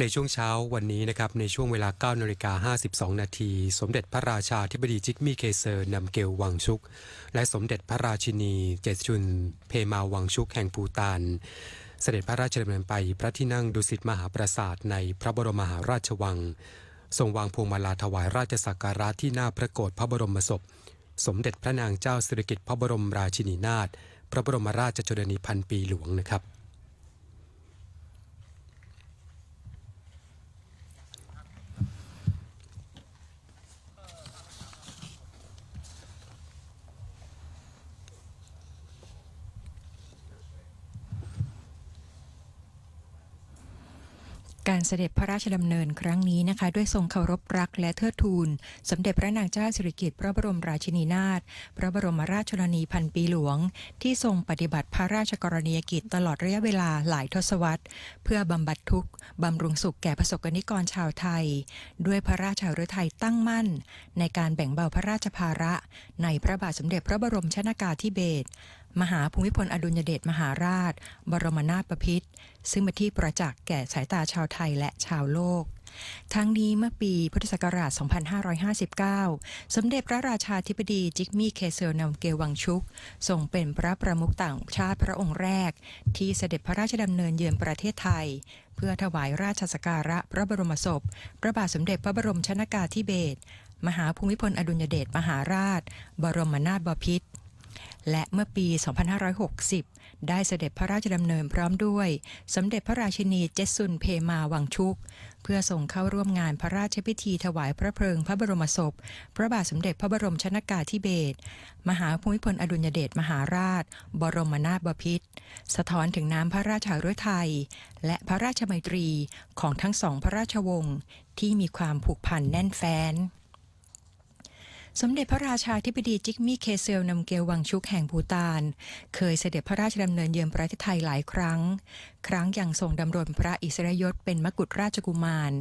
ในช่วงเช้าวันนี้นะครับในช่วงเวลา9นาฬิกา52 นาที สมเด็จพระราชาธิบดีจิกมี่เคเซอร์นำเกลวังชุก และสมเด็จพระราชินีเจษจุน เพมาวังชุกแห่งปูตานเสด็จพระราชดำเนินไปพระที่นั่งดุสิตมหาปราสาทในพระบรมมหาราชวัง ทรงวางพวงมาลาถวายราชสักการะที่หน้าพระโกรธพระบรมศพ สมเด็จพระนางเจ้าสิริกิติ์พระบรมราชินีนาถพระบรมราชชนนีพันปีหลวงนะครับ การเสด็จพระราชดำเนินครั้งนี้นะคะ ด้วยทรงเคารพรักและเทิดทูน สมเด็จพระนางเจ้าสิริกิติ์พระบรมราชินีนาถพระบรมราชชนนีพันปีหลวง ที่ทรงปฏิบัติพระราชกรณียกิจตลอดระยะเวลาหลายทศวรรษ เพื่อบำบัดทุกข์บำรุงสุขแก่ประสบกนิกรชาวไทย ด้วยพระราชาฤทัยตั้งมั่น ในการแบ่งเบาพระราชภาระ ในพระบาทสมเด็จพระบรมชนากาธิเบศร มหาภูมิพลอดุลยเดชมหาราช บรมนาถบพิตรซึ่งเป็นที่ประจักษ์แก่สายตาชาวไทยและชาวโลก ทั้งนี้เมื่อปีพุทธศักราช 2559 สมเด็จพระราชาธิบดีจิกมี่เคเซลนำเกวังชุกทรงเป็นพระประมุขต่างชาติพระองค์แรก ที่เสด็จพระราชดำเนินเยือนประเทศไทย เพื่อถวายราชสักการะพระบรมศพ พระบาทสมเด็จพระบรมชนากาธิเบศรมหาภูมิพลอดุลยเดชมหาราช บรมนาถบพิตร และเมื่อปี 2560 ได้เสด็จพระราชดำเนินพร้อมด้วย สมเด็จพระราชินีเจสุนเพมาวังชุก เพื่อส่งเข้าร่วมงานพระราชพิธีถวายพระเพลิงพระบรมศพ พระบาทสมเด็จพระบรมชนากาธิเบศรมหาภูมิพลอดุลยเดชมหาราช บรมนาถบพิตรสะท้อนถึงน้ำพระราชาฤทัยและพระราชมัยตรีของทั้งสองพระราชวงศ์ที่มีความผูกพันแน่นแฟ้น สมเด็จพระราชาธิบดีจิกมี่เคเซลนำเกลวังชุกแห่งภูตาน เคยเสด็จพระราชดำเนินเยือนประเทศไทยหลายครั้ง ครั้งยังทรงดำรงพระอิสริยยศเป็นมกุฎราชกุมาร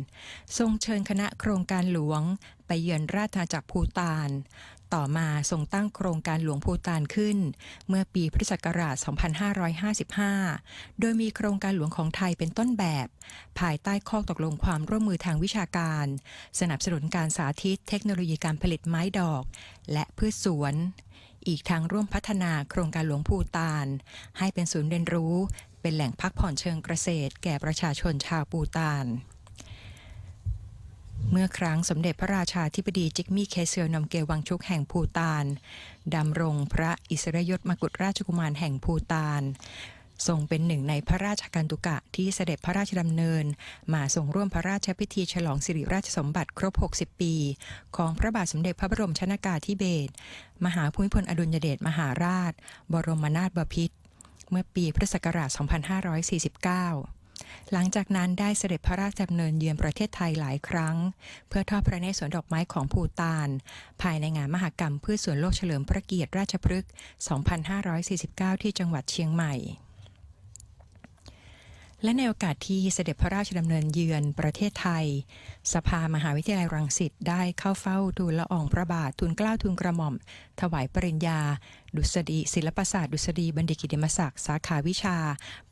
ทรงเชิญคณะโครงการหลวง ไปเยือนราชอาณาจักรภูตาน ต่อมาทรงตั้งโครงการหลวงภูตานขึ้น เมื่อปีพุทธศักราช 2555 โดยมีโครงการหลวงของไทยเป็นต้นแบบ ภายใต้ข้อตกลงความร่วมมือทางวิชาการ สนับสนุนการสาธิตเทคโนโลยีการผลิตไม้ดอก และพืชสวน อีกทั้งร่วมพัฒนาโครงการหลวงภูตาน ให้เป็นศูนย์เรียนรู้ เป็นแหล่งพักผ่อนเชิงเกษตร แก่ประชาชนชาวปูตานเมื่อครั้งสมเด็จพระราชาธิบดีจิกมี่เคเซลนำเกวังชุกแห่งภูตาน ดำรงพระอิสริยยศมกุฎราชกุมารแห่งภูตาน ทรงเป็นหนึ่งในพระราชการตุกะที่เสด็จพระราชดำเนิน มาทรงร่วมพระราชพิธีฉลองสิริราชสมบัติครบ 60 ปี ของพระบาทสมเด็จพระบรมชนากาธิเบศรมหาภูมิพลอดุลยเดชมหาราช บรมนาถบพิตรเมื่อปีพุทธศักราช 2549 หลังจากนั้นได้เสด็จพระราชดำเนินเยือนประเทศไทยหลายครั้ง เพื่อทอดพระเนตรสวนดอกไม้ของภูตาน ภายในงานมหกรรมพืชสวนโลกเฉลิมพระเกียรติราชพฤกษ์ 2549 ที่จังหวัดเชียงใหม่ และในโอกาสที่เสด็จพระราชดำเนินเยือนประเทศไทย สภามหาวิทยาลัยรังสิตได้เข้าเฝ้าทูลละอองพระบาททูลเกล้าทูลกระหม่อม ถวายปริญญา ดุษฎีศิลปศาสตร์ดุษฎีบัณฑิตกิติมศักดิ์สาขาวิชา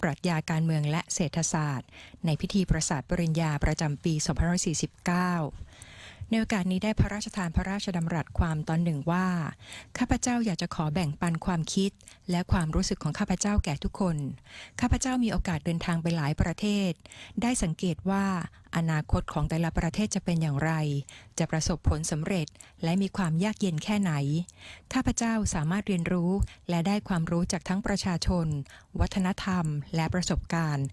ปรัชญาการเมืองและเศรษฐศาสตร์ ในพิธีประสาทปริญญาประจำปี 2549 ในโอกาสนี้ได้พระราชทานพระราชดำรัสความตอนหนึ่งว่า ข้าพเจ้าอยากจะขอแบ่งปันความคิด และความรู้สึกของข้าพเจ้าแก่ทุกคน ข้าพเจ้ามีโอกาสเดินทางไปหลายประเทศ ได้สังเกตว่าอนาคตของแต่ละประเทศจะเป็นอย่างไร จะประสบผลสำเร็จและมีความยากเย็นแค่ไหน ข้าพเจ้าสามารถเรียนรู้และได้ความรู้จากทั้งประชาชน วัฒนธรรม และประสบการณ์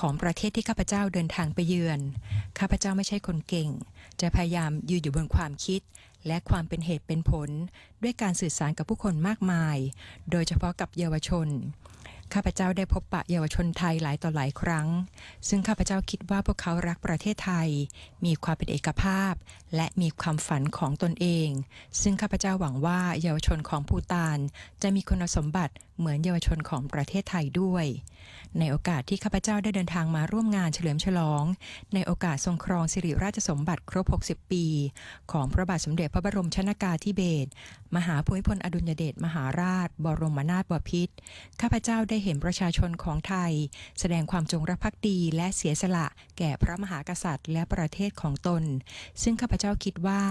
ของประเทศที่ข้าพเจ้าเดินทางไปเยือน ข้าพเจ้าไม่ใช่คนเก่ง จะพยายามยืนอยู่บนความคิด และความเป็นเหตุเป็นผล ด้วยการสื่อสารกับผู้คนมากมาย โดยเฉพาะกับเยาวชน ข้าพเจ้าได้พบปะเยาวชนไทยหลายต่อหลายครั้ง ซึ่งข้าพเจ้าคิดว่าพวกเขารักประเทศไทย มีความเป็นเอกภาพ และมีความฝันของตนเอง ซึ่งข้าพเจ้าหวังว่าเยาวชนของภูตาน จะมีคุณสมบัติเหมือนเยาวชนของประเทศไทยด้วย ในโอกาสที่ข้าพเจ้าได้เดินทางมาร่วมงานเฉลิมฉลอง ในโอกาสทรงครองสิริราชสมบัติครบ 60 ปี ของพระบาทสมเด็จพระบรมชนากาธิเบศรมหาภูมิพลอดุลยเดชมหาราช บรมนาถบพิตรข้าพเจ้าได้เห็นประชาชนของไทย แสดงความจงรักภักดีและเสียสละแก่พระมหากษัตริย์และประเทศของตน ซึ่งข้าพเจ้าคิดว่า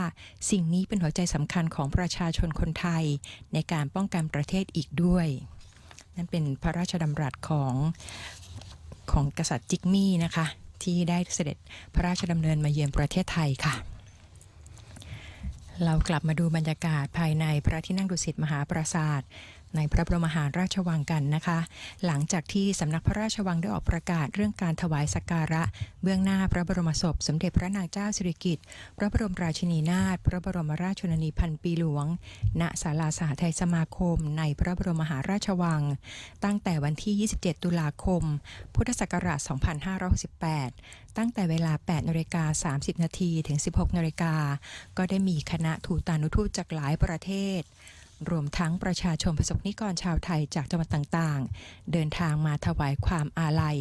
สิ่งนี้เป็นหัวใจสำคัญของประชาชนคนไทย ในการป้องกันประเทศอีกด้วย นั่นเป็นพระราชดำรัสของของกษัตริย์จิกมี่นะคะ ที่ได้เสด็จพระราชดำเนินมาเยือนประเทศไทยค่ะเรากลับมาดูบรรยากาศภายในพระที่นั่งดุสิตมหาปราสาท ในพระบรมหาราชวังกันนะคะ หลังจากที่สำนักพระราชวังได้ออกประกาศเรื่องการถวายสักการะ เบื้องหน้าพระบรมศพ สมเด็จพระนางเจ้าสิริกิติ์พระบรมราชินีนาถพระบรมราชชนนีพันปีหลวง ณศาลาสหทัยสมาคม ในพระบรมมหาราชวัง ตั้งแต่วันที่ 27 ตุลาคม พุทธศักราช 2568 ตั้งแต่เวลา 8นาฬิกา30 นาทีถึง 16นาฬิกาก็ได้มีคณะทูตานุทูตจากหลายประเทศ รวมทั้งประชาชนประสบนิกรชาวไทยจากจังหวัดต่างๆ เดินทางมาถวายความอาลัย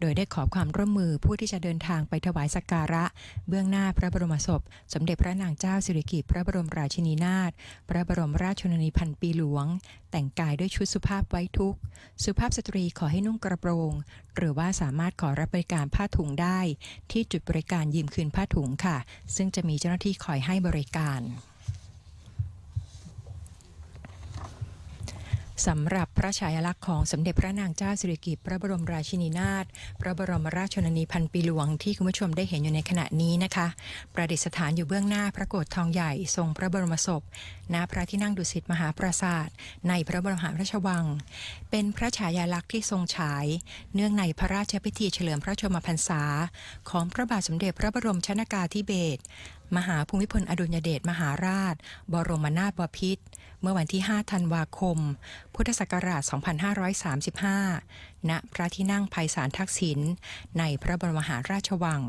โดยได้ขอความร่วมมือผู้ที่จะเดินทางไปถวายสักการะ เบื้องหน้าพระบรมศพ สมเด็จพระนางเจ้าสิริกิติ์พระบรมราชินีนาถพระบรมราชชนนีพันปีหลวง แต่งกายด้วยชุดสุภาพไว้ทุกข์สุภาพสตรีขอให้นุ่งกระโปรง หรือว่าสามารถขอรับบริการผ้าถุงได้ ที่จุดบริการยืมคืนผ้าถุงค่ะ ซึ่งจะมีเจ้าหน้าที่คอยให้บริการ สำหรับพระฉายาลักษณ์ของสมเด็จพระนางเจ้าสิริกิติ์พระบรมราชินีนาถพระบรมราชชนนีพันปีหลวงที่คุณผู้ชมได้เห็นอยู่ในขณะนี้นะคะ ประดิษฐานอยู่เบื้องหน้าพระโกรธทองใหญ่ทรงพระบรมศพณพระที่นั่งดุสิตมหาปราสาทในพระบรมหาราชวัง เป็นพระฉายาลักษณ์ที่ทรงฉาย เนื่องในพระราชพิธีเฉลิมพระชนมพรรษา ของพระบาทสมเด็จพระบรมชนากาธิเบศร มหาภูมิพลอดุลยเดชมหาราช บรมนาถบพิตรเมื่อวันที่ 5 ธันวาคม พุทธศักราช 2535 ณ พระที่นั่งไพศาลทักษิณ ในพระบรมมหาราชวัง